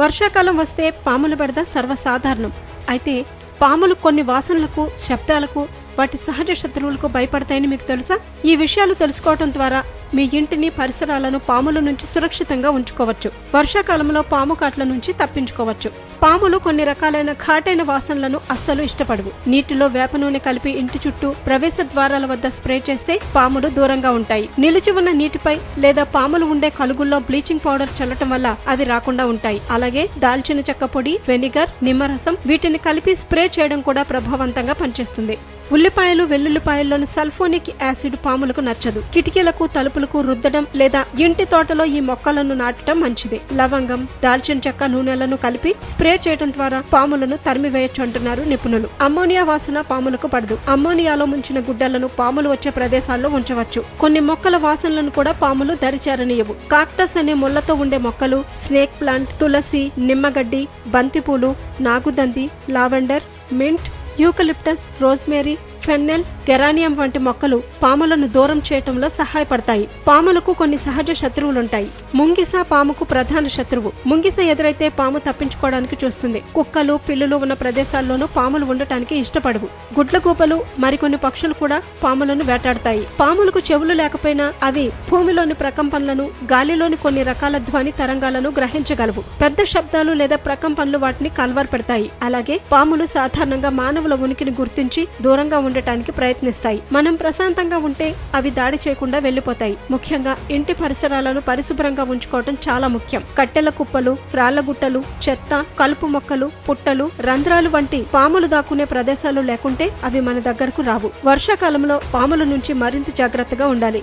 వర్షాకాలం వస్తే పాముల బెడద సర్వసాధారణం. అయితే పాములు కొన్ని వాసనలకు శబ్దాలకు వాటి సహజ శత్రువులకు భయపడతాయని మీకు తెలుసా? ఈ విషయాలు తెలుసుకోవడం ద్వారా మీ ఇంటిని పరిసరాలను పాముల నుంచి సురక్షితంగా ఉంచుకోవచ్చు. వర్షాకాలంలో పాము కాట్ల నుంచి తప్పించుకోవచ్చు. పాములు కొన్ని రకాలైన ఘాటైన వాసనలను అస్సలు ఇష్టపడవు. నీటిలో వేప నూనె కలిపి ఇంటి చుట్టూ ప్రవేశ ద్వారాల వద్ద స్ప్రే చేస్తే పాములు దూరంగా ఉంటాయి. నిలిచి ఉన్న నీటిపై లేదా పాములు ఉండే కలుగుల్లో బ్లీచింగ్ పౌడర్ చల్లటం వల్ల అవి రాకుండా ఉంటాయి. అలాగే దాల్చిన చెక్క పొడి వెనిగర్ నిమ్మరసం వీటిని కలిపి స్ప్రే చేయడం కూడా ప్రభావవంతంగా పనిచేస్తుంది. ఉల్లిపాయలు వెల్లుల్లిపాయల్లోని సల్ఫోనిక్ యాసిడ్ పాములకు నచ్చదు. కిటికీలకు తలుపులకు రుద్దడం లేదా ఇంటి తోటలో ఈ మొక్కలను నాటడం మంచిది. లవంగం దాల్చిన చెక్క నూనెలను కలిపి స్ప్రే చేయడం ద్వారా పాములను తరిమివేయొచ్చు అంటున్నారు నిపుణులు. అమ్మోనియా వాసన పాములకు పడదు. అమ్మోనియాలో ముంచిన గుడ్డలను పాములు వచ్చే ప్రదేశాల్లో ఉంచవచ్చు. కొన్ని మొక్కల వాసనలను కూడా పాములు దరిచేరనీయవు. కాక్టస్ అనే ముళ్ళతో ఉండే మొక్కలు స్నేక్ ప్లాంట్ తులసి నిమ్మగడ్డి బంతిపూలు నాగుదంది lavender mint eucalyptus rosemary fennel geranium వంటి మొక్కలు పాములను దూరం చేయటంలో సహాయపడతాయి. పాములకు కొన్ని సహజ శత్రువులుంటాయి. ముంగిస పాముకు ప్రధాన శత్రువు. ముంగిస ఎదురైతే పాము తప్పించుకోవడానికి చూస్తుంది. కుక్కలు పిల్లులు ఉన్న ప్రదేశాల్లోనూ పాములు ఉండటానికి ఇష్టపడవు. గుడ్లగూపలు మరికొన్ని పక్షులు కూడా పాములను వేటాడతాయి. పాములకు చెవులు లేకపోయినా అవి భూమిలోని ప్రకంపనలను గాలిలోని కొన్ని రకాల ధ్వని తరంగాలను గ్రహించగలవు. పెద్ద శబ్దాలు లేదా ప్రకంపనలు వాటిని కల్వర్ పెడతాయి. అలాగే పాములు సాధారణంగా మానవుల ఉనికిని గుర్తించి దూరంగా ఉండటానికి ప్రయత్నం ప్రయత్నిస్తాయి. మనం ప్రశాంతంగా ఉంటే అవి దాడి చేయకుండా వెళ్ళిపోతాయి ముఖ్యంగా ఇంటి పరిసరాలను పరిశుభ్రంగా ఉంచుకోవటం చాలా ముఖ్యం. కట్టెల కుప్పలు రాళ్ళగుట్టలు చెత్త కలుపు మొక్కలు పుట్టలు రంధ్రాలు వంటి పాములు దాక్కునే ప్రదేశాలు లేకుంటే అవి మన దగ్గరకు రావు. వర్షాకాలంలో పాముల నుంచి మరింత జాగ్రత్తగా ఉండాలి.